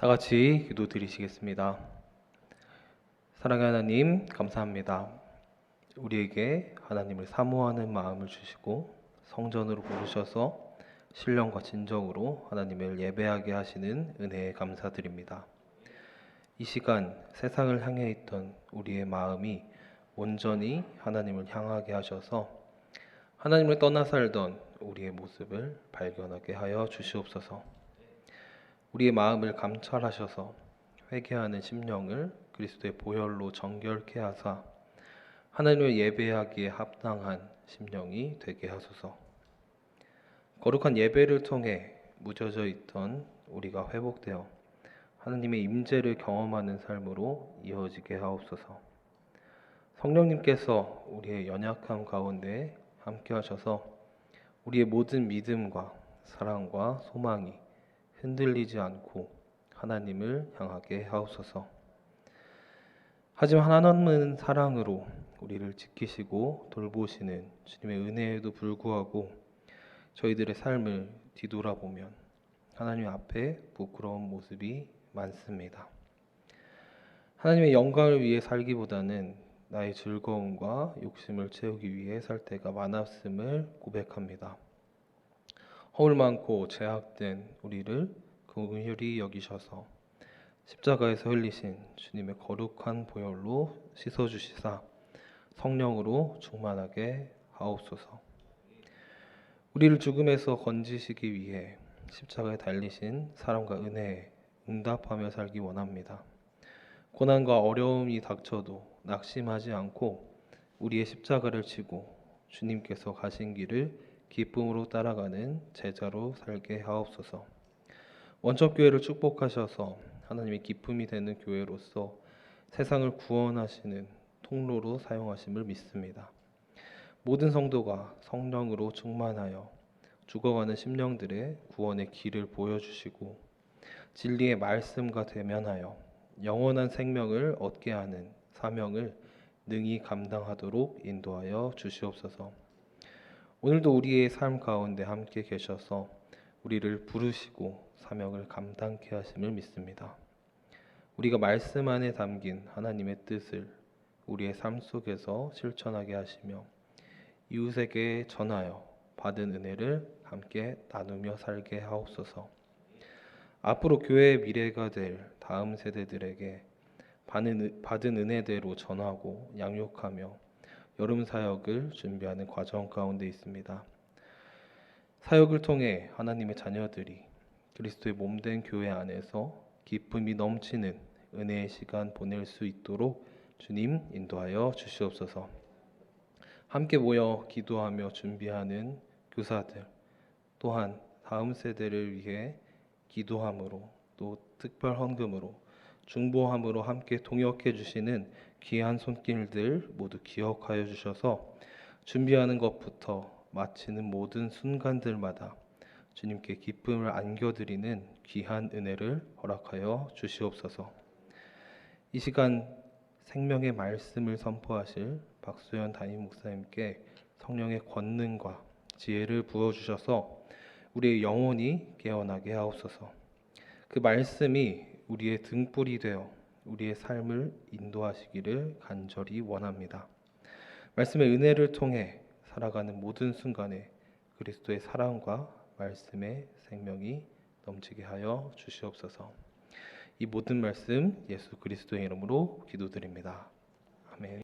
다 같이 기도 드리시겠습니다. 사랑의 하나님, 감사합니다. 우리에게 하나님을 사모하는 마음을 주시고 성전으로 부르셔서 신령과 진정으로 하나님을 예배하게 하시는 은혜에 감사드립니다. 이 시간 세상을 향해 있던 우리의 마음이 온전히 하나님을 향하게 하셔서 하나님을 떠나 살던 우리의 모습을 발견하게 하여 주시옵소서. 우리의 마음을 감찰하셔서 회개하는 심령을 그리스도의 보혈로 정결케 하사 하나님을 예배하기에 합당한 심령이 되게 하소서. 거룩한 예배를 통해 무뎌져 있던 우리가 회복되어 하나님의 임재를 경험하는 삶으로 이어지게 하옵소서. 성령님께서 우리의 연약함 가운데 함께 하셔서 우리의 모든 믿음과 사랑과 소망이 흔들리지 않고 하나님을 향하게 하옵소서. 하지만 하나님은 사랑으로 우리를 지키시고 돌보시는 주님의 은혜에도 불구하고 저희들의 삶을 뒤돌아보면 하나님 앞에 부끄러운 모습이 많습니다. 하나님의 영광을 위해 살기보다는 나의 즐거움과 욕심을 채우기 위해 살 때가 많았음을 고백합니다. 허울 많고 제약된 우리를 긍휼히 여기셔서 십자가에서 흘리신 주님의 거룩한 보혈로 씻어 주시사 성령으로 충만하게 하옵소서. 우리를 죽음에서 건지시기 위해 십자가에 달리신 사랑과 은혜에 응답하며 살기 원합니다. 고난과 어려움이 닥쳐도 낙심하지 않고 우리의 십자가를 지고 주님께서 가신 길을 기쁨으로 따라가는 제자로 살게 하옵소서. 원천 교회를 축복하셔서 하나님의 기쁨이 되는 교회로서 세상을 구원하시는 통로로 사용하심을 믿습니다. 모든 성도가 성령으로 충만하여 죽어가는 심령들의 구원의 길을 보여주시고 진리의 말씀과 대면하여 영원한 생명을 얻게 하는 사명을 능히 감당하도록 인도하여 주시옵소서. 오늘도 우리의 삶 가운데 함께 계셔서 우리를 부르시고 사명을 감당케 하심을 믿습니다. 우리가 말씀 안에 담긴 하나님의 뜻을 우리의 삶 속에서 실천하게 하시며 이웃에게 전하여 받은 은혜를 함께 나누며 살게 하옵소서. 앞으로 교회의 미래가 될 다음 세대들에게 받은 은혜대로 전하고 양육하며 여름 사역을 준비하는 과정 가운데 있습니다. 사역을 통해 하나님의 자녀들이 그리스도의 몸된 교회 안에서 기쁨이 넘치는 은혜의 시간 보낼 수 있도록 주님 인도하여 주시옵소서. 함께 모여 기도하며 준비하는 교사들 또한 다음 세대를 위해 기도함으로 또 특별 헌금으로 중보함으로 함께 동역해 주시는 귀한 손길들 모두 기억하여 주셔서 준비하는 것부터 마치는 모든 순간들마다 주님께 기쁨을 안겨드리는 귀한 은혜를 허락하여 주시옵소서. 이 시간 생명의 말씀을 선포하실 박수현 담임 목사님께 성령의 권능과 지혜를 부어 주셔서 우리의 영혼이 깨어나게 하옵소서. 그 말씀이 우리의 등불이 되어 우리의 삶을 인도하시기를 간절히 원합니다. 말씀의 은혜를 통해 살아가는 모든 순간에 그리스도의 사랑과 말씀의 생명이 넘치게 하여 주시옵소서. 이 모든 말씀 예수 그리스도의 이름으로 기도드립니다. 아멘.